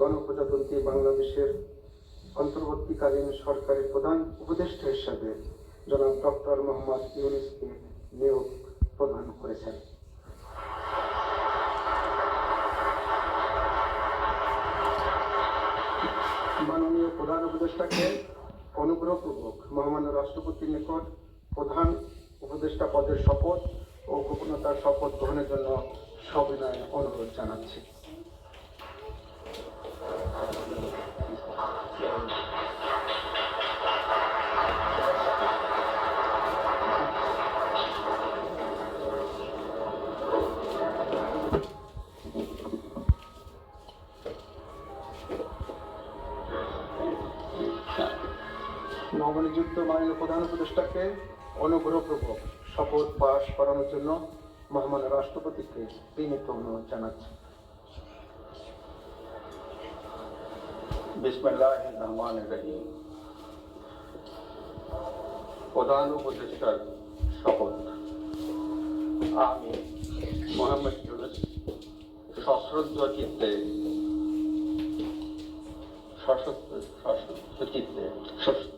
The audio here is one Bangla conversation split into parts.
গণপ্রজাতন্ত্রী বাংলাদেশের অন্তর্বর্তীকালীন সরকারের প্রধান উপদেষ্টা হিসাবে জনাব ডক্টর মোহাম্মদ ইউনুসকে নিয়োগ প্রদান করেছেন। মাননীয় প্রধান উপদেষ্টাকে অনুগ্রহপূর্বক মহামান্য রাষ্ট্রপতির নিকট প্রধান উপদেষ্টা পদের শপথ ও গোপনতার শপথ গ্রহণের জন্য সবিনয় অনুরোধ জানাচ্ছি। নবনিযুক্ত মাননীয় প্রধান উপদেষ্টাকে অনুগ্রহপূর্বক শপথ পাশ করানোর জন্য মহামান্য রাষ্ট্রপতিকে বিনীত অনুরোধ জানাচ্ছি। প্রধান উপদেষ্টার শপথ। আমি মোহাম্মদ সশ্রদ্ধ চিত্তে সশস্ত্র সশস্ত্র চিত্তে সশ-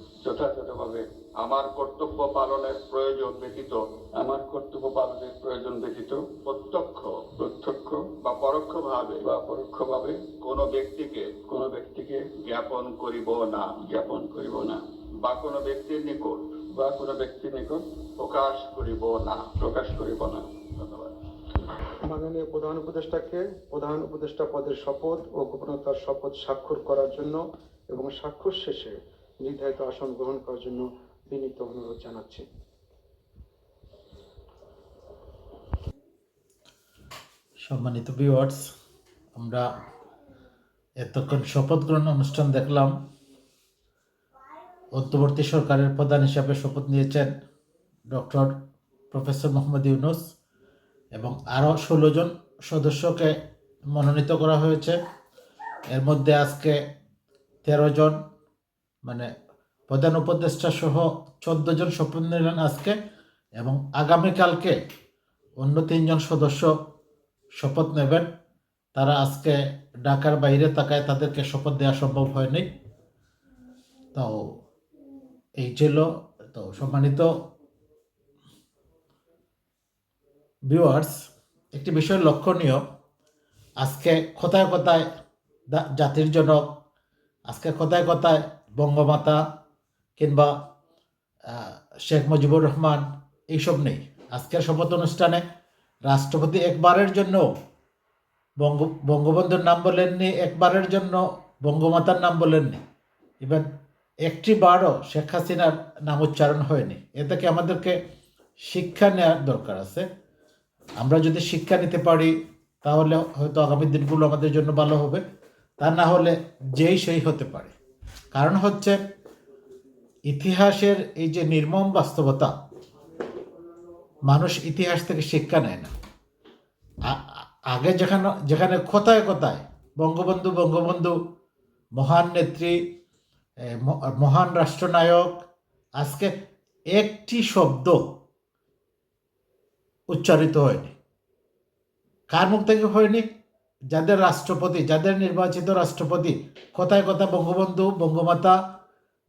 যথাযথভাবে আমার কর্তব্য পালনের প্রয়োজন ব্যতীত, আমার কর্তব্য পালনের প্রয়োজন ব্যতীত প্রত্যক্ষ প্রত্যক্ষ বা পরোক্ষভাবে বা পরোক্ষভাবে কোনো ব্যক্তিকে কোনো ব্যক্তিকে জ্ঞাপন করিব না, জ্ঞাপন করিব না। বা কোনো ব্যক্তির নিকট, বা কোনো ব্যক্তির নিকট প্রকাশ করিব না, প্রকাশ করিব না। ধন্যবাদ। মাননীয় প্রধান উপদেষ্টাকে প্রধান উপদেষ্টা পদের শপথ ও গোপনতার শপথ স্বাক্ষর করার জন্য এবং স্বাক্ষর শেষে নির্ধারিত আসন গ্রহণ করার জন্য বিনীত অনুরোধ জানাচ্ছি। সম্মানিত ভিউয়ার্স আমরা এতক্ষণ শপথ গ্রহণ অনুষ্ঠান দেখলাম। অন্তর্বর্তী সরকারের প্রধান হিসাবে শপথ নিয়েছেন ডক্টর প্রফেসর মোহাম্মদ ইউনুস এবং আরও ষোলো জন সদস্যকে মনোনীত করা হয়েছে। এর মধ্যে আজকে তেরো জন মানে প্রধান উপদেষ্টা সহ চোদ্দ জন শপথ নিলেন আজকে এবং আগামীকালকে অন্য তিনজন সদস্য শপথ নেবেন। তারা আজকে ঢাকার বাইরে থাকায় তাদেরকে শপথ দেওয়া সম্ভব হয়নি। তো এই ছিল, তো সম্মানিত ভিউয়ার্স একটি বিষয় লক্ষণীয়। আজকে কোথায় কোথায় জাতির জনক, আজকে কোথায় কোথায় বঙ্গমাতা কিংবা শেখ মুজিবুর রহমান, এইসব নেই। আজকের শপথ অনুষ্ঠানে রাষ্ট্রপতি একবারের জন্য বঙ্গ, বঙ্গবন্ধুর নাম বলেননি, একবারের জন্য বঙ্গমাতার নাম বলেননি। ইভেন একটি বারও শেখ হাসিনার নাম উচ্চারণ হয়নি। এ থেকে আমাদেরকে শিক্ষা নেওয়ার দরকার আছে। আমরা যদি শিক্ষা নিতে পারি, তাহলে হয়তো আগামী দিনগুলো আমাদের জন্য ভালো হবে। তা না হলে যেই সেই হতে পারে। কারণ হচ্ছে ইতিহাসের এই যে নির্মম বাস্তবতা, মানুষ ইতিহাস থেকে শিক্ষা নেয় না। আগে যেখানে যেখানে কোথায় কোথায় বঙ্গবন্ধু বঙ্গবন্ধু, মহান নেত্রী মহান রাষ্ট্রনায়ক, আজকে একটি শব্দ উচ্চারিত হয়নি। কার মুখ থেকে হয়নি? যাদের রাষ্ট্রপতি, যাদের নির্বাচিত রাষ্ট্রপতি, কথায় কথা বঙ্গবন্ধু, বঙ্গমাতা,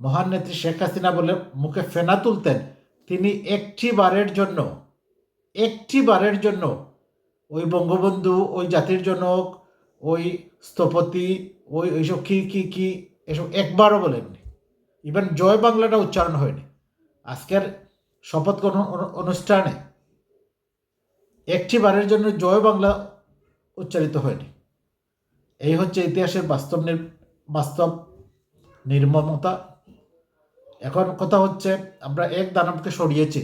মহান নেত্রী শেখ হাসিনা বলে মুখে ফেনা তুলতেন, তিনি একটি বারের জন্য, একটি বারের জন্য ওই বঙ্গবন্ধু, ওই জাতির জনক, ওই স্থপতি, ওই ওইসব কি কি কি, এসব একবারও বলেননি। ইভেন জয় বাংলাটা উচ্চারণ হয়নি। আজকের শপথ গ্রহণ অনু- অনুষ্ঠানে একটি বারের জন্য জয় বাংলা উচ্চারিত হয়নি। এই হচ্ছে ইতিহাসের বাস্তব বাস্তব নির্মমতা। এখন কথা হচ্ছে, আমরা এক দানবকে সরিয়েছি।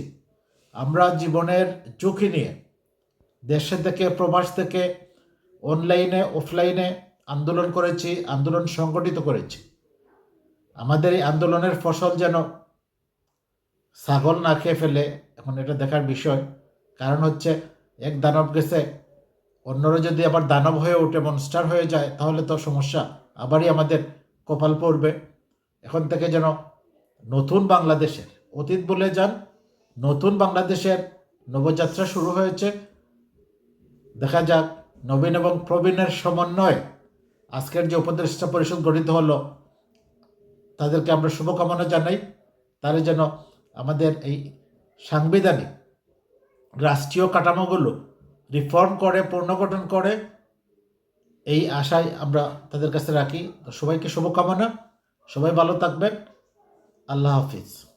আমরা জীবনের ঝুঁকি নিয়ে দেশে থেকে, প্রবাস থেকে, অনলাইনে, অফলাইনে আন্দোলন করেছি, আন্দোলন সংগঠিত করেছি। আমাদের এই আন্দোলনের ফসল যেন ছাগল না খেয়ে ফেলে, এখন এটা দেখার বিষয়। কারণ হচ্ছে, এক দানব গেছে অন্যরা যদি আবার দানব হয়ে ওঠে মনস্টার হয়ে যায়, তাহলে তো সমস্যা। আবারই আমাদের কপাল পড়বে। এখন থেকে যেন নতুন বাংলাদেশের অতীত বলে যান, নতুন বাংলাদেশের নবযাত্রা শুরু হয়েছে। দেখা যাক, নবীন এবং প্রবীণের সমন্বয়ে আজকের যে উপদেষ্টা পরিষদ গঠিত হলো, তাদেরকে আমরা শুভকামনা জানাই। তারা যেন আমাদের এই সাংবিধানিক রাষ্ট্রীয় কাঠামোগুলো রিফর্ম করে, পুনর্গঠন করে, এই আশায় আমরা তাদের কাছে রাখি। সবাইকে শুভকামনা। সবাই ভালো থাকবেন। আল্লাহ হাফিজ।